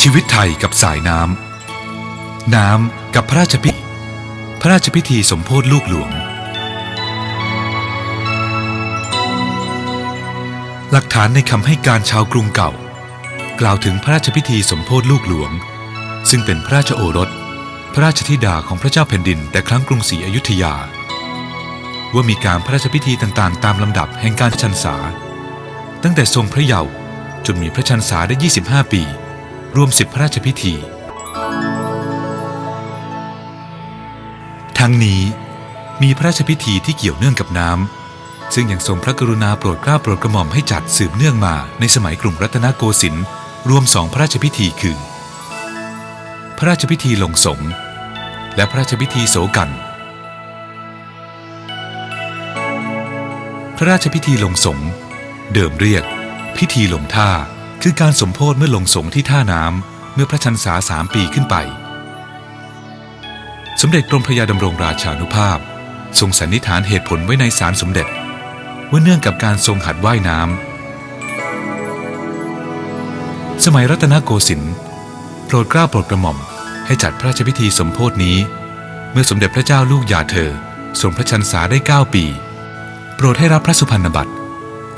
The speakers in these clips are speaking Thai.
ชีวิตไทยกับสายน้ำ น้ำกับพระราชพิธีพระราชพิธีสมโพธิลูกหลวง หลักฐานในคำให้การชาวกรุงเก่า กล่าวถึงพระราชพิธีสมโพธิลูกหลวง ซึ่งเป็นพระราชโอรส พระราชธิดาของพระเจ้าแผ่นดิน แต่ครั้งกรุงศรีอยุธยา ว่ามีการพระราชพิธีต่างๆ ตามลำดับแห่งการชันษา ตั้งแต่ทรงพระเยาว์จนมีพระชันษาได้ 25 ปี รวม10พระราชพิธี ทั้งนี้มีพระราชพิธีที่เกี่ยวเนื่องกับน้ำ ซึ่งยังทรงพระกรุณาโปรดเกล้าโปรดกระหม่อมให้จัดสืบเนื่องมาในสมัยกรุงรัตนโกสินทร์รวมสองพระราชพิธีคือ พระราชพิธีลงสงฆ์และพระราชพิธีโสกัน พระราชพิธีลงสงฆ์เดิมเรียก พิธีลงท่า คือการสมโพธิเมื่อลงสงฆ์ที่ท่าน้ำเมื่อพระชันษาสามปีขึ้นไป สมเด็จกรมพระยาดำรงราชานุภาพ ทรงสันนิษฐานเหตุผลไว้ในสารสมเด็จ ว่าเนื่องกับการทรงหัดว่ายน้ำสมัยรัตนโกสินทร์โปรดเกล้าโปรดกระหม่อมให้จัดพระราชพิธีสมโพธินี้ เมื่อสมเด็จพระเจ้าลูกยาเธอทรงพระชันษาได้ 9 ปี โปรดให้รับพระสุพรรณบัตร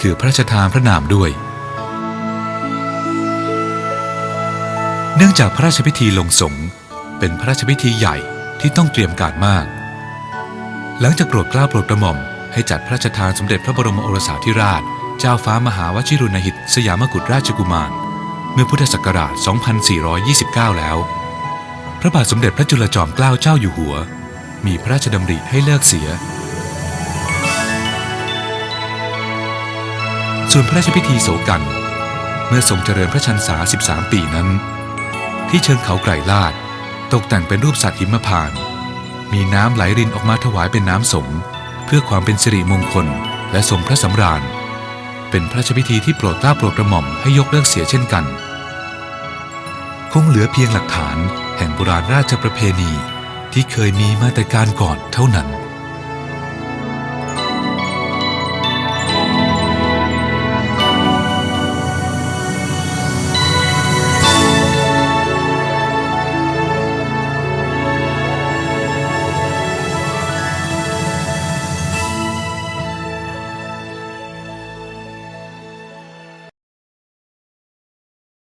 คือพระราชทานพระนามด้วย เนื่องจากพระราชพิธีลงสงฆ์เป็นพระราชพิธีใหญ่ที่ต้องเตรียมการมาก หลังจากโปรดเกล้าโปรดกระหม่อมให้จัดพระราชทานสมเด็จพระบรมโอรสาธิราช เจ้าฟ้ามหาวชิรุณหิต สยามกุฎราชกุมาร เมื่อพุทธศักราช 2429 แล้ว พระบาทสมเด็จพระจุลจอมเกล้าเจ้าอยู่หัว มีพระราชดำริให้เลิกเสีย ส่วนพระราชพิธีโสกัน เมื่อทรงเจริญพระชันษา 13 ปีนั้น ที่เชิงเขาไกรลาด ตกแต่งเป็นรูปสัตว์หิมพาน มีน้ำไหลรินออกมาถวายเป็นน้ำสงเพื่อความเป็นสิริมงคลและทรงพระสำราญ เป็นพระราชพิธีที่โปรดกล้าโปรดกระหม่อมให้ยกเลิกเสียเช่นกัน คงเหลือเพียงหลักฐานแห่งโบราณราชประเพณีที่เคยมีมาแต่การก่อนเท่านั้น